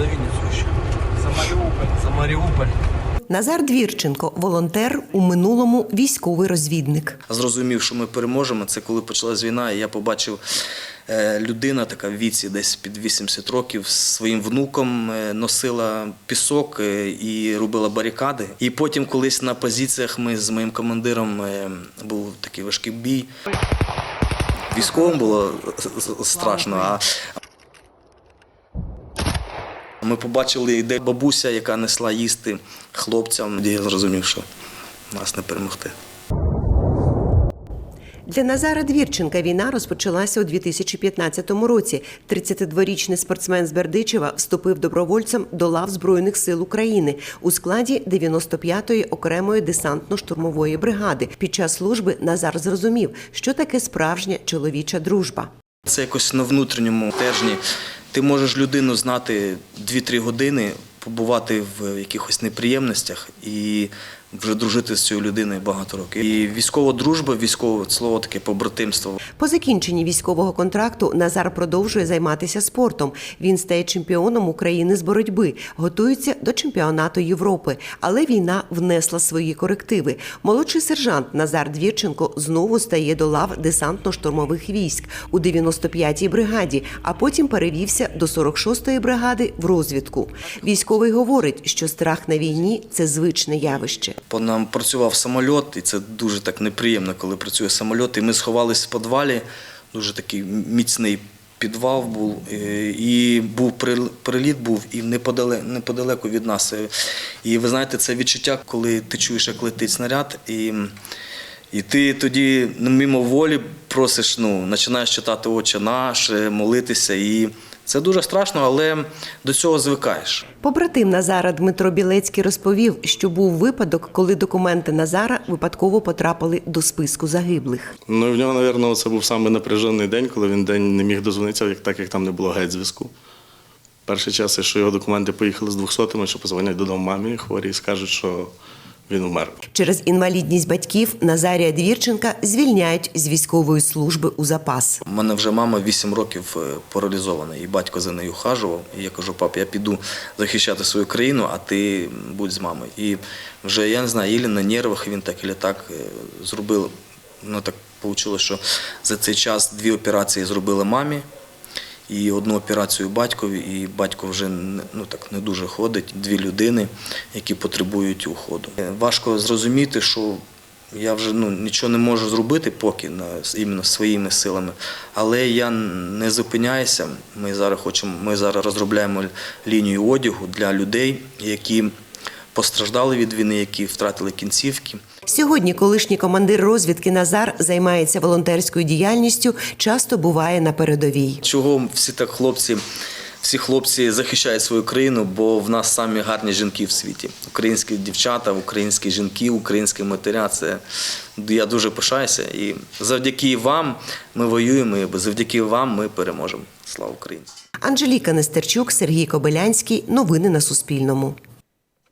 за Вінницю ще. За Маріуполь. За Маріуполь. Назар Двірченко, волонтер у минулому військовий розвідник. Зрозумів, що ми переможемо. Це коли почалась війна, і я побачив е, людина, така в віці, десь під 80 років, з своїм внуком е, носила пісок е, і робила барикади. І потім, колись на позиціях, ми з моїм командиром був такий важкий бій. Військовим було страшно. А ми побачили, йде бабуся, яка несла їсти хлопцям. Я зрозумів, що нас не перемогти. Для Назара Двірченка війна розпочалася у 2015 році. 32-річний спортсмен з Бердичева вступив добровольцем до лав Збройних сил України у складі 95-ї окремої десантно-штурмової бригади. Під час служби Назар зрозумів, що таке справжня чоловіча дружба. Це якось на внутрішньому тижні. Ти можеш людину знати 2-3 години, побувати в якихось неприємностях і вже дружити з цією людиною багато років. І військова дружба, військове слово таке побратимство. По закінченні військового контракту Назар продовжує займатися спортом. Він стає чемпіоном України з боротьби, готується до чемпіонату Європи. Але війна внесла свої корективи. Молодший сержант Назар Двірченко знову стає до лав десантно-штурмових військ у 95-й бригаді, а потім перевівся до 46-ї бригади в розвідку. Військовий говорить, що страх на війні це звичне явище. По нам працював самольот, і це дуже так неприємно, коли працює самольот. І ми сховались в підвалі, дуже такий міцний підвал був. е, І був приліт був і неподалеку, від нас. Е, І ви знаєте, це відчуття, коли ти чуєш, як летить снаряд, і, і ти тоді мимо волі просиш, ну, починаєш читати «Отче наш, молитися. І це дуже страшно, але до цього звикаєш. Побратим Назара Дмитро Білецький розповів, що був випадок, коли документи Назара випадково потрапили до списку загиблих. Ну в нього, мабуть, це був самий напряжений день, коли він день не міг дозвонитися, як так як там не було геть зв'язку. Перший час, що його документи поїхали з 200-ми, що позвонять додому мамі хворі і скажуть, що він умер. Через інвалідність батьків Назарія Двірченка звільняють з військової служби у запас. У мене вже мама 8 років е, паралізована, і батько за нею хажував. І я кажу, пап, я піду захищати свою країну, а ти будь з мамою. І вже я не знаю, ілі на нервах він так, і так е, зробив. Ну так вийшло, що за цей час дві операції зробили мамі. І одну операцію батькові, і батько вже ну так не дуже ходить. Дві людини, які потребують уходу. Е, Важко зрозуміти, що я вже ну, нічого не можу зробити поки на, іменно своїми силами. Але я не зупиняюся. Ми зараз хочемо, ми зараз розробляємо лінію одягу для людей, які постраждали від війни, які втратили кінцівки. Сьогодні колишній командир розвідки Назар займається волонтерською діяльністю, часто буває на передовій. Чого всі так хлопці, всі хлопці захищають свою країну, бо в нас самі гарні жінки в світі. Українські дівчата, українські жінки, українські матеря. Це я дуже пишаюся. І завдяки вам ми воюємо, і завдяки вам ми переможемо. Слава Україні! Анжеліка Нестерчук, Сергій Кобилянський. Новини на Суспільному.